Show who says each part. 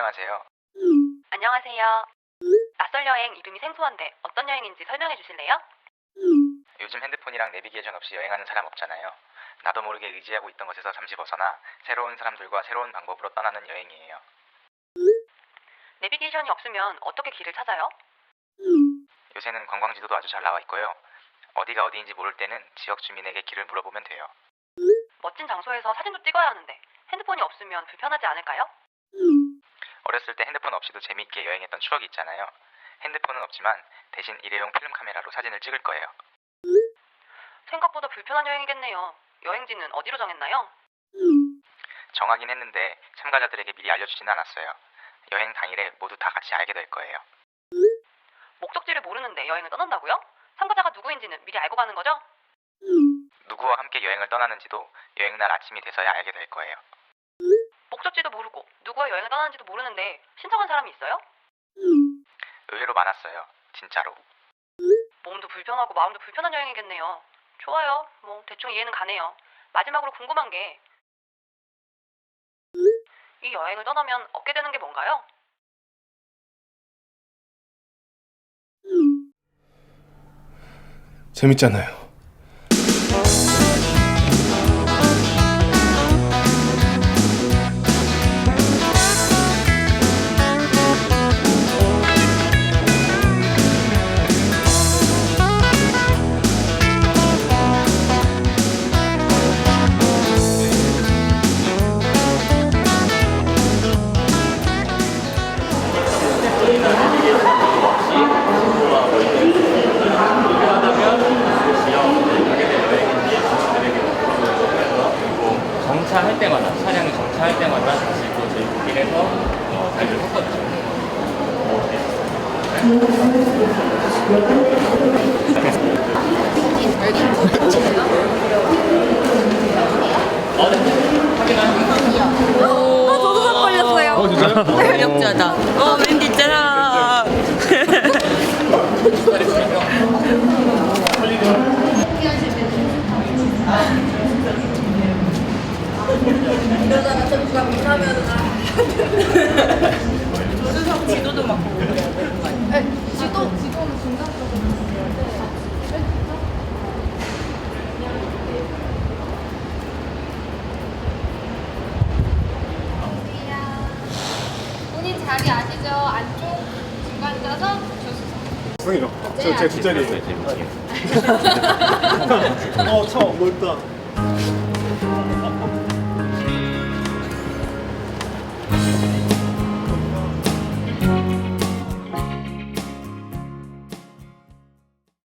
Speaker 1: 안녕하세요.
Speaker 2: 안녕하세요. 낯설 여행 이름이 생소한데 어떤 여행인지 설명해 주실래요?
Speaker 1: 요즘 핸드폰이랑 내비게이션 없이 여행하는 사람 없잖아요. 나도 모르게 의지하고 있던 것에서 잠시 벗어나 새로운 사람들과 새로운 방법으로 떠나는 여행이에요.
Speaker 2: 내비게이션이 없으면 어떻게 길을 찾아요?
Speaker 1: 요새는 관광 지도도 아주 잘 나와 있고요. 어디가 어디인지 모를 때는 지역 주민에게 길을 물어보면 돼요.
Speaker 2: 멋진 장소에서 사진도 찍어야 하는데 핸드폰이 없으면 불편하지 않을까요?
Speaker 1: 어렸을 때 핸드폰 없이도 재미있게 여행했던 추억이 있잖아요. 핸드폰은 없지만 대신 일회용 필름 카메라로 사진을 찍을 거예요.
Speaker 2: 생각보다 불편한 여행이겠네요. 여행지는 어디로 정했나요?
Speaker 1: 정하긴 했는데 참가자들에게 미리 알려주지는 않았어요. 여행 당일에 모두 다 같이 알게 될 거예요.
Speaker 2: 목적지를 모르는데 여행을 떠난다고요? 참가자가 누구인지는 미리 알고 가는 거죠?
Speaker 1: 누구와 함께 여행을 떠나는지도 여행 날 아침이 돼서야 알게 될 거예요.
Speaker 2: 목적지도 모르고 누구와 여행을 떠나는지도 모르는데 신청한 사람이 있어요?
Speaker 1: 의외로 많았어요. 진짜로.
Speaker 2: 몸도 불편하고 마음도 불편한 여행이겠네요. 좋아요. 뭐 대충 이해는 가네요. 마지막으로 궁금한 게 이 여행을 떠나면 얻게 되는 게 뭔가요?
Speaker 3: 재밌잖아요.
Speaker 4: 정차할 때마다 차량이 정차할 때마다 다시 또 저희 길에서 어, 달리를 했거든요. 어, 네. 확인하시면
Speaker 5: 어, 저도 살 걸렸어요. 어, 진짜요?
Speaker 6: 능력자다. 어, 웬디 있잖아.
Speaker 5: 이러다가 저 누가 못하면은 아.
Speaker 6: 지도도 막 보고 그래야 되는 거 아니야?
Speaker 5: 네, 지도 지도는 중간적으로 본인 자리 아시죠? 안쪽 중간 좌석 조수석.
Speaker 3: 형이요. 저제 뒷자리에. 어, 차 멀다.